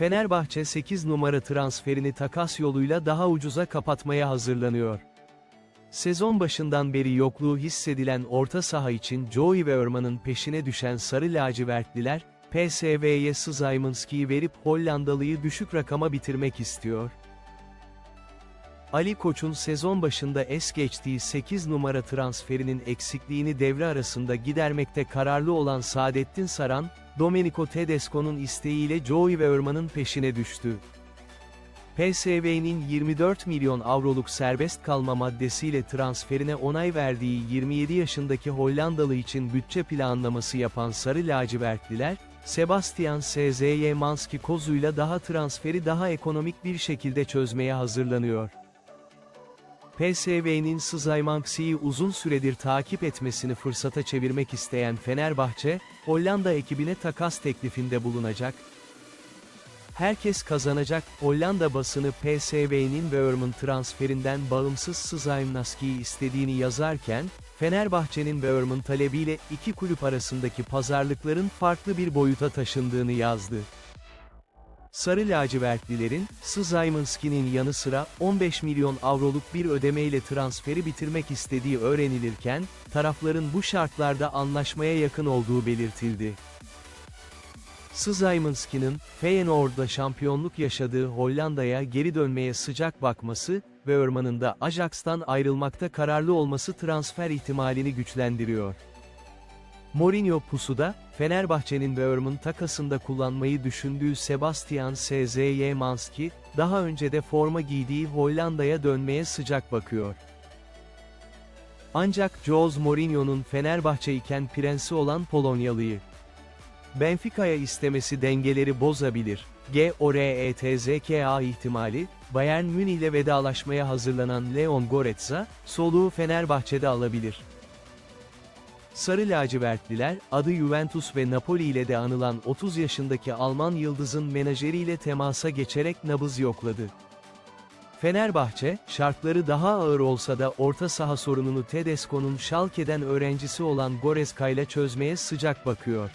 Fenerbahçe 8 numara transferini takas yoluyla daha ucuza kapatmaya hazırlanıyor. Sezon başından beri yokluğu hissedilen orta saha için Joey ve Örman'ın peşine düşen Sarı Lacivertliler, PSV'ye Szymanski'yi verip Hollandalı'yı düşük rakama bitirmek istiyor. Ali Koç'un sezon başında es geçtiği 8 numara transferinin eksikliğini devre arasında gidermekte kararlı olan Saadettin Saran, Domenico Tedesco'nun isteğiyle Joey ve Örman'ın peşine düştü. PSV'nin 24 milyon avroluk serbest kalma maddesiyle transferine onay verdiği 27 yaşındaki Hollandalı için bütçe planlaması yapan Sarı Lacivertliler, Sebastian SZY kozuyla daha transferi daha ekonomik bir şekilde çözmeye hazırlanıyor. PSV'nin Szymanski'yi uzun süredir takip etmesini fırsata çevirmek isteyen Fenerbahçe, Hollanda ekibine takas teklifinde bulunacak. Herkes kazanacak, Hollanda basını PSV'nin Örm'ün transferinden bağımsız Szymanski'yi istediğini yazarken, Fenerbahçe'nin Örm'ün talebiyle iki kulüp arasındaki pazarlıkların farklı bir boyuta taşındığını yazdı. Sarı lacivertlilerin, Szymanski'nin yanı sıra 15 milyon avroluk bir ödemeyle transferi bitirmek istediği öğrenilirken, tarafların bu şartlarda anlaşmaya yakın olduğu belirtildi. Szymanski'nin, Feyenoord'da şampiyonluk yaşadığı Hollanda'ya geri dönmeye sıcak bakması ve Örman'ın da Ajax'tan ayrılmakta kararlı olması transfer ihtimalini güçlendiriyor. Mourinho pusuda, Fenerbahçe'nin ve Örm'ün takasında kullanmayı düşündüğü Sebastian SZY Manski, daha önce de forma giydiği Hollanda'ya dönmeye sıcak bakıyor. Ancak Jose Mourinho'nun Fenerbahçe iken prensi olan Polonyalı'yı Benfica'ya istemesi dengeleri bozabilir. G-O-R-E-T-Z-K-A ihtimali, Bayern Münih ile vedalaşmaya hazırlanan Leon Goretzka, soluğu Fenerbahçe'de alabilir. Sarı lacivertliler, adı Juventus ve Napoli ile de anılan 30 yaşındaki Alman yıldızın menajeriyle temasa geçerek nabız yokladı. Fenerbahçe, şartları daha ağır olsa da orta saha sorununu Tedesco'nun Schalke'den öğrencisi olan Goretzka ile çözmeye sıcak bakıyor.